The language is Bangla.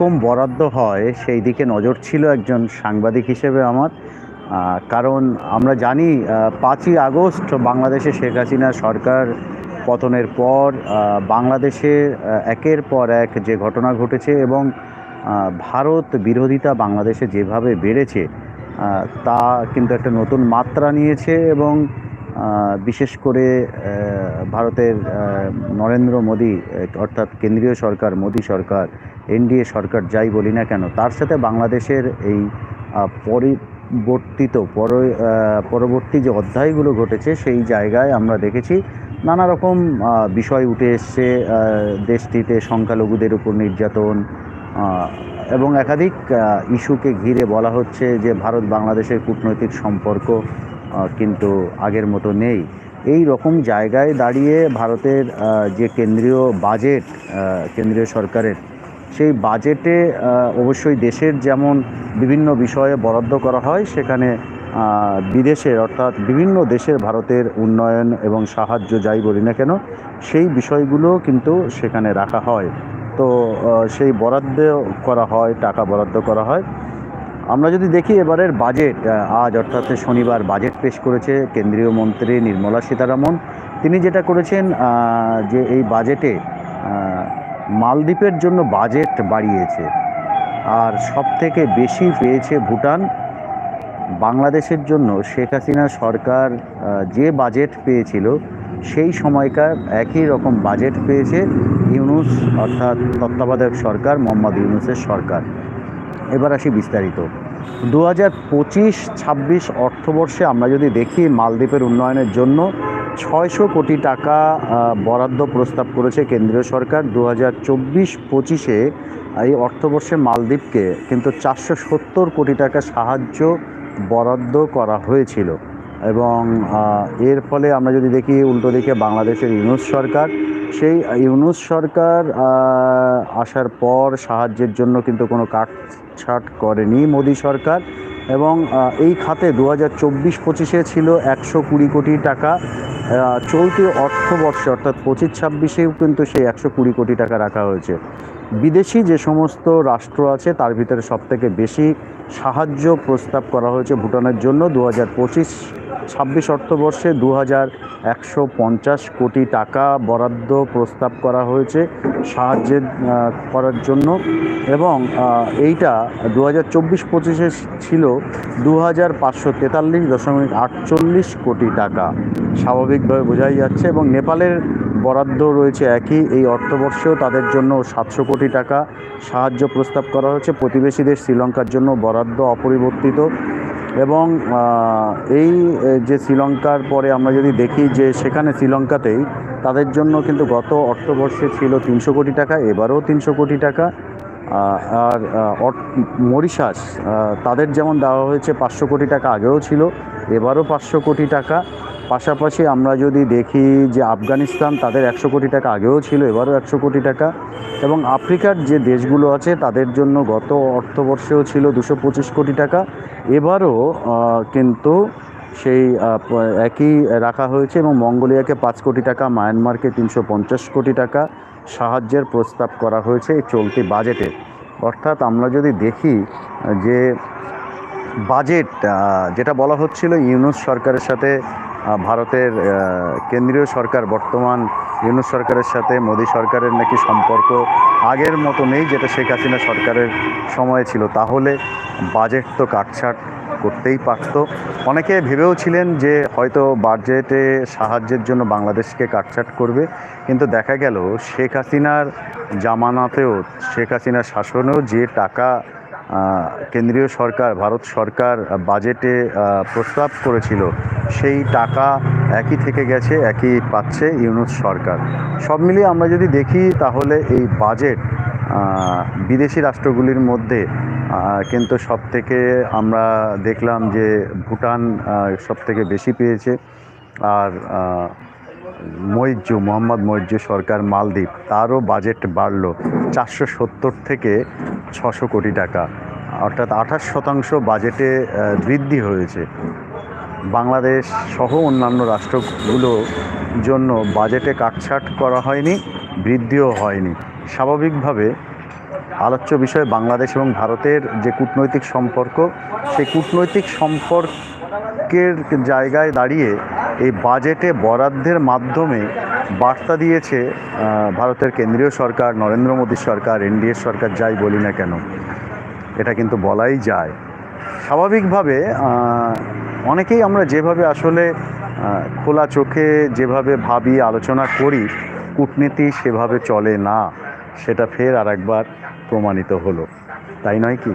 কম বরাদ্দ হয়, সেই দিকে নজর ছিল একজন সাংবাদিক হিসেবে আমার। কারণ আমরা জানি পাঁচই আগস্ট বাংলাদেশে শেখ হাসিনা সরকার পতনের পর বাংলাদেশে একের পর এক যে ঘটনা ঘটেছে এবং ভারত বিরোধিতা বাংলাদেশে যেভাবে বেড়েছে তা কিন্তু একটা নতুন মাত্রা নিয়েছে এবং বিশেষ করে ভারতের নরেন্দ্র মোদী, অর্থাৎ কেন্দ্রীয় সরকার, মোদী সরকার, এনডিএ সরকার, যাই বলি না কেন, তার সাথে বাংলাদেশের এই পরিবর্তিত, পর পরবর্তী যে অধ্যায়গুলো ঘটেছে, সেই জায়গায় আমরা দেখেছি নানা রকম বিষয় উঠে এসছে দেশটিতে সংখ্যালঘুদের উপর নির্যাতন এবং একাধিক ইস্যুকে ঘিরে বলা হচ্ছে যে ভারত বাংলাদেশের কূটনৈতিক সম্পর্ক কিন্তু আগের মতো নেই। এই রকম জায়গায় দাঁড়িয়ে ভারতের যে কেন্দ্রীয় বাজেট কেন্দ্রীয় সরকারের, সেই বাজেটে অবশ্যই দেশের যেমন বিভিন্ন বিষয়ে বরাদ্দ করা হয়, সেখানে বিদেশের অর্থাৎ বিভিন্ন দেশের ভারতের উন্নয়ন এবং সাহায্য যাই বলি না কেন, সেই বিষয়গুলো কিন্তু সেখানে রাখা হয়। তো সেই বরাদ্দ করা হয়, টাকা বরাদ্দ করা হয়। আমরা যদি দেখি এবারের বাজেট আজ অর্থাৎ শনিবার বাজেট পেশ করেছে কেন্দ্রীয় মন্ত্রী নির্মলা সীতারামন। তিনি যেটা করেছেন যে এই বাজেটে মালদ্বীপের জন্য বাজেট বাড়িয়েছে। আর সব থেকে বেশি পেয়েছে ভুটান। বাংলাদেশের জন্য শেখ হাসিনা সরকার যে বাজেট পেয়েছিল, সেই সময়কার একই রকম বাজেট পেয়েছে ইউনুস অর্থাৎ তত্ত্বাবধায়ক সরকার, মোহাম্মদ ইউনুসের সরকার। এবার আসি বিস্তারিত। দু হাজার পঁচিশ, ছাব্বিশ অর্থবর্ষে আমরা যদি দেখি মালদ্বীপের উন্নয়নের জন্য ছয়শো কোটি টাকা বরাদ্দ প্রস্তাব করেছে কেন্দ্রীয় সরকার। দু হাজার চব্বিশ, পঁচিশে এই অর্থবর্ষে মালদ্বীপকে কিন্তু চারশো সত্তর কোটি টাকা সাহায্য বরাদ্দ করা হয়েছিল। এবং এর ফলে আমরা যদি দেখি উল্টো দিকে বাংলাদেশের ইউনুস সরকার, সেই ইউনুস সরকার আসার পর সাহায্যের জন্য কিন্তু কোনো কাটছাট করেনি মোদী সরকার এবং এই খাতে দু হাজার চব্বিশ পঁচিশে ছিল একশো কুড়ি কোটি টাকা চলতি অর্থবর্ষে অর্থাৎ পঁচিশ ছাব্বিশেও কিন্তু সেই একশো কুড়ি কোটি টাকা রাখা হয়েছে। বিদেশি যে সমস্ত রাষ্ট্র আছে তার ভিতরে সবথেকে বেশি সাহায্য প্রস্তাব করা হয়েছে ভুটানের জন্য দু হাজার পঁচিশ ছাব্বিশ অর্থবর্ষে দু হাজার একশো পঞ্চাশ কোটি টাকা বরাদ্দ প্রস্তাব করা হয়েছে সাহায্যের করার জন্য। এবং এইটা দু হাজার চব্বিশ পঁচিশে ছিল দু হাজার পাঁচশো তেতাল্লিশ দশমিক আটচল্লিশ কোটি টাকা। স্বাভাবিকভাবে বোঝাই যাচ্ছে এবং নেপালের বরাদ্দ রয়েছে একই। এই অর্থবর্ষেও তাদের জন্য সাতশো কোটি টাকা সাহায্য প্রস্তাব করা হয়েছে। প্রতিবেশী দেশ শ্রীলঙ্কার জন্য বরাদ্দ অপরিবর্তিত। এবং এই যে শ্রীলঙ্কার পরে আমরা যদি দেখি যে সেখানে শ্রীলঙ্কাতেই তাদের জন্য কিন্তু গত অর্থবর্ষে ছিল তিনশো কোটি টাকা, এবারও তিনশো কোটি টাকা। আর মরিশাস তাদের যেমন দেওয়া হয়েছে পাঁচশো কোটি টাকা আগেও ছিল, এবারও পাঁচশো কোটি টাকা। পাশাপাশি আমরা যদি দেখি যে আফগানিস্তান তাদের একশো কোটি টাকা আগেও ছিল, এবারও একশো কোটি টাকা। এবং আফ্রিকার যে দেশগুলো আছে তাদের জন্য গত অর্থবর্ষেও ছিল দুশো পঁচিশ কোটি টাকা। এবারও কিন্তু সেই একই রাখা হয়েছে এবং মঙ্গোলিয়াকে পাঁচ কোটি টাকা, মায়ানমারকে তিনশো পঞ্চাশ কোটি টাকা সাহায্যের প্রস্তাব করা হয়েছে এই চলতি বাজেটে। অর্থাৎ আমরা যদি দেখি, যে বাজেট যেটা বলা হচ্ছিল ইউনুস সরকারের সাথে ভারতের কেন্দ্রীয় সরকার, বর্তমান ইউনুস সরকারের সাথে, মোদী সরকারের নাকি সম্পর্ক আগের মতো নেই, যেটা শেখ হাসিনা সরকারের সময় ছিল। তাহলে বাজেট তো কাটছাট। করতেই পারত। অনেকে ভেবেও ছিলেন যে হয়তো বাজেটে সাহায্যের জন্য বাংলাদেশকে কাটছাট করবে। কিন্তু দেখা গেল, শেখ হাসিনার জামানাতেও, শেখ হাসিনার শাসনেও যে টাকা কেন্দ্রীয় সরকার, ভারত সরকার বাজেটে প্রস্তাব করেছিল, সেই টাকা একই থেকে গেছে, একই পাচ্ছে ইউনুস সরকার। সব মিলিয়ে আমরা যদি দেখি, তাহলে এই বাজেট বিদেশি রাষ্ট্রগুলির মধ্যে কিন্তু সব থেকে আমরা দেখলাম যে ভুটান সব থেকে বেশি পেয়েছে। আর মৈর্য মোহাম্মদ মৈর্য সরকার মালদ্বীপ, তারও বাজেট বাড়ল চারশো সত্তর থেকে ছশো কোটি টাকা। অর্থাৎ আঠাশ শতাংশ বাজেটে বৃদ্ধি হয়েছে। বাংলাদেশ সহ অন্যান্য রাষ্ট্রগুলো জন্য বাজেটে কাটছাট করা হয়নি, বৃদ্ধিও হয়নি। স্বাভাবিকভাবে আলোচ্য বিষয় বাংলাদেশ এবং ভারতের যে কূটনৈতিক সম্পর্ক, সেই কূটনৈতিক সম্পর্কের জায়গায় দাঁড়িয়ে এই বাজেটে বরাদ্দের মাধ্যমে বার্তা দিয়েছে ভারতের কেন্দ্রীয় সরকার, নরেন্দ্র মোদী সরকার, এনডিএ সরকার, যাই বলি না কেন, এটা কিন্তু বলাই যায়। স্বাভাবিকভাবে অনেকেই আমরা যেভাবে আসলে খোলা চোখে যেভাবে ভাবি, আলোচনা করি, কূটনীতি সেভাবে চলে না, সেটা ফের আর একবার প্রমাণিত হলো। তাই নয় কি?